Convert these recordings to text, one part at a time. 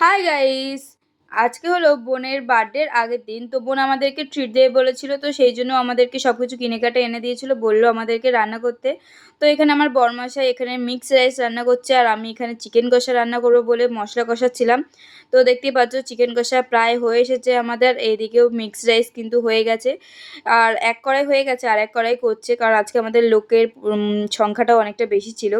Hi guys আজকে হলো বোনের বার্থডের আগের দিন তো বোন আমাদেরকে ট্রিট দেবে বলেছিল তো সেই জন্য আমাদেরকে সব কিছু কিনে কাটা এনে দিয়েছিল বলল আমাদেরকে রান্না করতে। তো এখানে আমার বরমাশাই এখানে মিক্স রাইস রান্না করছে আর আমি এখানে চিকেন কষা রান্না করব বলে মশলা কষাচ্ছিলাম। তো দেখতেই পাচ্ছ চিকেন কষা প্রায় হয়ে এসেছে আমাদের এইদিকেও মিক্স রাইস কিন্তু হয়ে গেছে। আর এক কড়াই হয়ে গেছে আর এক কড়াই করছে কারণ আজকে আমাদের লোকের উম, সংখ্যাটাও অনেকটা বেশি ছিল।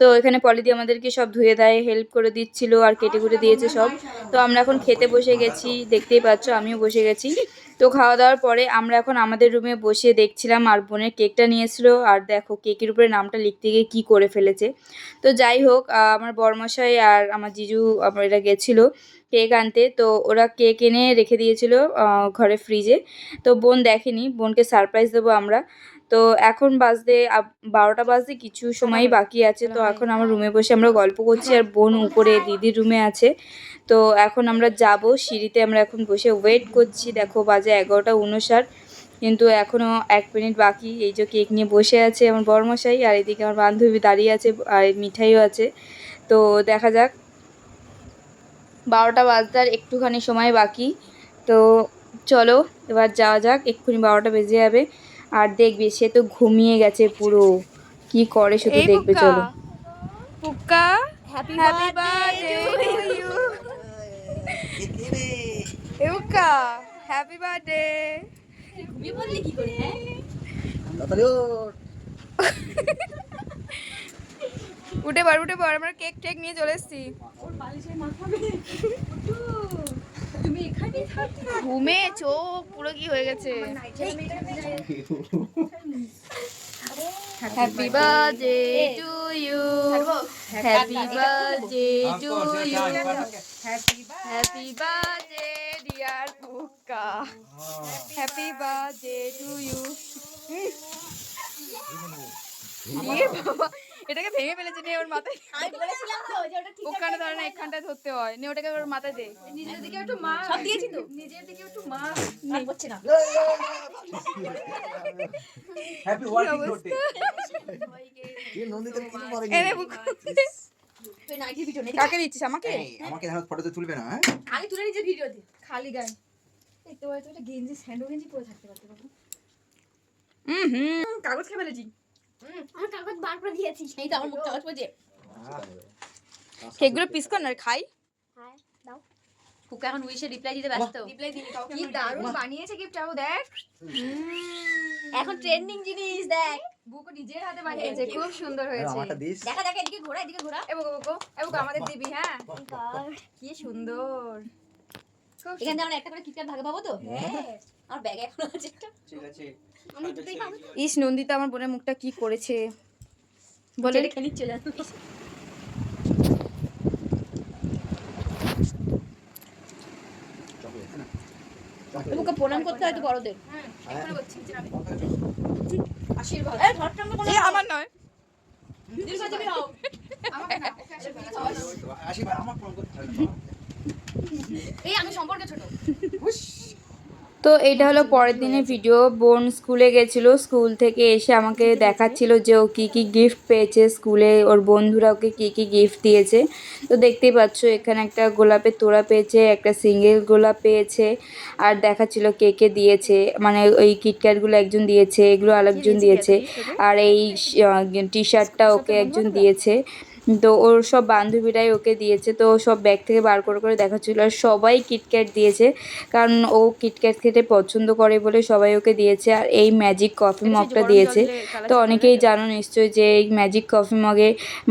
তো এখানে পলিদি আমাদেরকে সব ধুয়ে দেয় হেল্প করে দিচ্ছিল আর কেটে কুটে দিয়েছে সব। তো আমরা এখন খেতে বসে গেছি, দেখতেই পাচ্ছ, আমিও বসে গেছি। তো খাওয়া দাওয়ার পরে আমরা এখন আমাদের রুমে বসে দেখছিলাম আর বোনের কেকটা নিয়েছিল আর দেখো কেকের উপরে নামটা লিখতে গিয়ে কী করে ফেলেছে। তো যাই হোক আমার বরমশাই আর আমার জিজু আমার এরা গেছিল কেক আনতে। তো ওরা কেক এনে রেখে দিয়েছিল ঘরে ফ্রিজে। তো বোন দেখেনি, বোনকে সারপ্রাইজ দেবো আমরা। তো এখন বাজতে বারোটা বাজতে কিছু সময়ই বাকি আছে তো এখন আমার রুমে বসে আমরা গল্প করছি আর বোন উপরে দিদির রুমে আছে। তো এখন আমরা যাব সিঁড়িতে আমরা এখন বসে ওয়েট করছি। দেখো বাজে এগারোটা উনষাট কিন্তু এখনও এক মিনিট বাকি। এই যে কেক নিয়ে বসে আছে আমার বড়মশাই আর এদিকে আমার বান্ধবী দাঁড়িয়ে আছে আর মিঠাইও আছে। তো দেখা যাক বারোটা বাজতে আর একটুখানি সময় বাকি। তো চলো এবার যাওয়া যাক এক্ষুনি বারোটা বেজে যাবে। আর দেখবে সে তো ঘুমিয়ে গেছে পুরো। কি করে শুধু দেখবে। চলো। Pukka happy happy birthday to you happy birthday ঘুমিয়ে পড়লি কি করে হ্যাঁ উঠে পড় উঠে পড় আমরা কেক টেক নিয়ে চলে এসেছি। ওর তুমি এখানেই থাকতে ঘুমে চোখ পুরো কি হয়ে গেছে? Happy birthday to you happy birthday to you happy birthday dear Pukka happy birthday to you এ বাবা? এটাকে ভেঙে ফেলেছে নে ওর মাথায় আমি বলেছিলাম তো যে ওটা ঠিক ওখানে ধরে না এখানটায় ধরতে হয় নে ওটাকে ওর মাথায় দে। নিজের দিকে একটু মা সব দিয়েছি তো? নিজের দিকে একটু মা। আর করছে না হ্যাপি ওয়ার্কিং ডে এই নন্দিতা কিছু মারে এনে বুক কাকে দিচ্ছিস আমাকে? আমাকে জানো ফটোতে তুলবে না হ্যাঁ? আগে তুলে নিজের ভিডিও দে খালি গায়ে। দেখতে পাচ্ছ একটা গেঞ্জি স্যান্ডো গেঞ্জি পরে থাকতে পারতে বাবু হুম হুম। কাগজ খেয়ে ফেলেছি। আমার কাগজ বার করে দিয়েছি এই তো আমার মুখ কাগজ পড়ছে কেকগুলো পিস কর না খাই। হ্যাঁ দাও। এখন উইশে রিপ্লাই দিতে ব্যস্ত। রিপ্লাই কাউকে কি দারুণ বানিয়েছে গিফটটাও দেখ। এখন ট্রেন্ডিং জিনিস দেখ। বুকু নিজের হাতে বানিয়েছে খুব সুন্দর হয়েছে। দেখা দেখা এদিকে ঘোরা এদিকে ঘোরা। এবো এবো এবো আমাদের দিবি হ্যাঁ? কি সুন্দর। এখান থেকে আমরা একটা করে কিটক্যাট ভাগে পাবো তো? হ্যাঁ। আমার ব্যাগে এখন আছে একটা। ঠিক আছে। আমি দুটোই পাবো ইস নন্দিতা আমার বোনের মুখটা কি করেছে? বলে খেলি চলে যাবে বুকে প্রণাম করতে হয় তো বড়দের। এ আমার নয়। আসি আমার ফোন করতে এই আমি সম্পর্কে ছোট। তো এটা হলো পরের দিনের ভিডিও বোন স্কুলে গেছিল স্কুল থেকে এসে আমাকে দেখাচ্ছিল যে ও কী কী গিফট পেয়েছে স্কুলে। ওর বন্ধুরা ওকে কী কী গিফট দিয়েছে। তো দেখতেই পাচ্ছ এখানে একটা গোলাপের তোড়া পেয়েছে একটা সিঙ্গেল গোলাপ পেয়েছে আর দেখাচ্ছিল কে কে দিয়েছে। মানে ওই কিটক্যাটগুলো একজন দিয়েছে এগুলো আরেকজন দিয়েছে। আর এই টি শার্টটা ওকে একজন দিয়েছে। তো ওর সব বান্ধবীরাই ওকে দিয়েছে তো সব ব্যাগ থেকে বার করে করে দেখাচ্ছিল আর সবাই কিটক্যাট দিয়েছে কারণ ও কিটক্যাট খেতে পছন্দ করে বলে সবাই ওকে দিয়েছে আর এই ম্যাজিক কফি মগটা দিয়েছে। তো অনেকেই জানো নিশ্চয়ই যে এই ম্যাজিক কফি মগে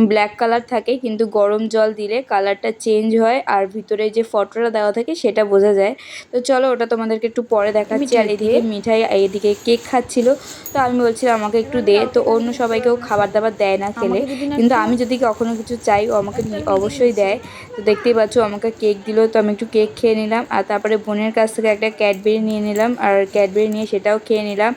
ব্ল্যাক কালার থাকে কিন্তু গরম জল দিলে কালারটা চেঞ্জ হয় আর ভিতরে যে ফটোটা দেওয়া থাকে সেটা বোঝা যায়। তো চলো ওটা তোমাদেরকে একটু পরে দেখাচ্ছি আর এদিকে মিঠাই এদিকে কেক খাচ্ছিল। তো আমি বলছিলাম আমাকে একটু দে তো অন্য সবাইকেও খাবার দাবার দেয় না খেলে। কিন্তু আমি যদি কখনো কিছু চাই, ও আমাকে অবশ্যই দেয়। তো দেখতেই পাচ্ছ আমাকে কেক দিল, তো আমি একটু কেক খেয়ে নিলাম। আর তারপরে বোনের কাছ থেকে একটা ক্যাডবেরি নিয়ে নিলাম, আর ক্যাডবেরি নিয়ে সেটাও খেয়ে নিলাম।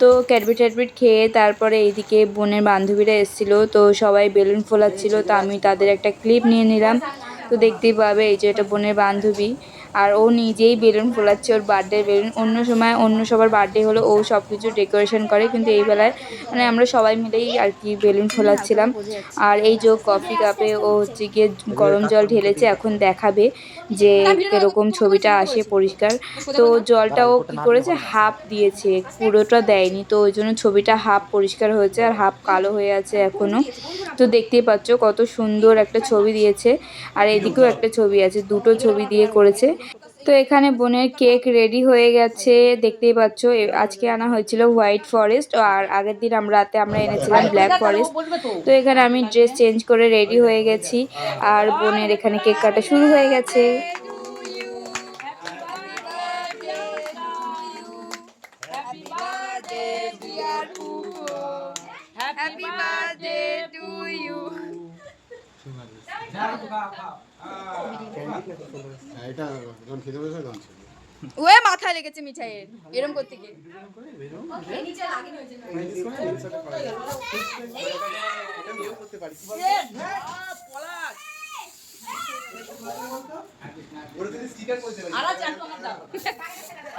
তো ক্যাডবেরি ট্যাডবেরি খেয়ে তারপরে এইদিকে বোনের বান্ধবীরা এসেছিল, তো সবাই বেলুন ফোলাচ্ছিলো, তো আমি তাদের একটা ক্লিপ নিয়ে নিলাম। তো দেখতেই পাবে এই যে এটা বোনের বান্ধবী। আর ও নিজেই বেলুন ফোলাচ্ছে, ওর বার্থডে বেলুন। অন্য সময়, অন্য সবার বার্থডে হলো, ও সব কিছু ডেকোরেশন করে, কিন্তু এই বেলায় মানে আমরা সবাই মিলেই আর কি বেলুন ফোলাচ্ছিলাম। আর এই যে কফি কাপে ও হচ্ছে গিয়ে গরম জল ঢেলেছে, এখন দেখাবে যে এরকম ছবিটা আসে পরিষ্কার। তো জলটা ও কী করেছে? হাফ দিয়েছে, পুরোটা দেয়নি। তো ওই জন্য ছবিটা হাফ পরিষ্কার হয়েছে আর হাফ কালো হয়ে আছে এখনও তো দেখতেই পাচ্ছ কত সুন্দর একটা ছবি দিয়েছে। আর এদিকেও একটা ছবি আছে, দুটো ছবি দিয়ে করেছে। তো এখানে বোনের কেক রেডি হয়ে গেছে দেখতেই পাচ্ছ। আজকে আনা হয়েছিল হোয়াইট ফরেস্ট আর আগের দিন আমরা রাতে আমরা এনেছিলাম ব্ল্যাক ফরেস্ট। তো এখানে আমি ড্রেস চেঞ্জ করে রেডি হয়ে গেছি আর বোনের এখানে কেক কাটা শুরু হয়ে গেছে। হ্যাপি বার্থডে টু ইউ এটা যখন খেতে বসে গান ছিল ওয়ে মাথায় লেগেছে মিঠাইয়ের। এরম করতে গিয়ে।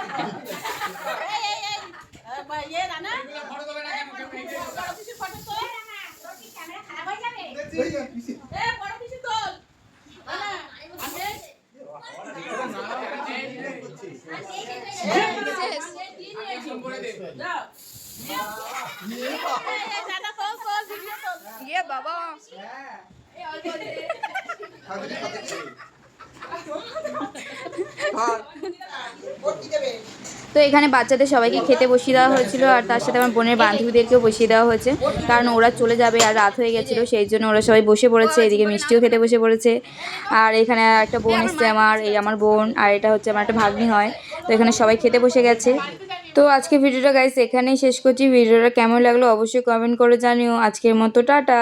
ইয়ে বাবা তো এখানে বাচ্চাদের সবাইকে খেতে বসিয়ে দেওয়া হয়েছিল, আর তার সাথে আমার বোনের বান্ধবীদেরকেও বসিয়ে দেওয়া হয়েছে। কারণ ওরা চলে যাবে আর রাত হয়ে গেছিল, সেই জন্য ওরা সবাই বসে পড়েছে, এদিকে মিষ্টিও খেতে বসে পড়েছে। আর এখানে একটা বোন এসছে আমার, এই আমার বোন, আর এটা হচ্ছে আমার একটা ভাগ্নি হয়। তো এখানে সবাই খেতে বসে গেছে। তো আজকে ভিডিওটা গাইস এখানেই শেষ করছি। ভিডিওটা কেমন লাগল অবশ্যই কমেন্ট করে জানিও। আজকের মতো, টাটা!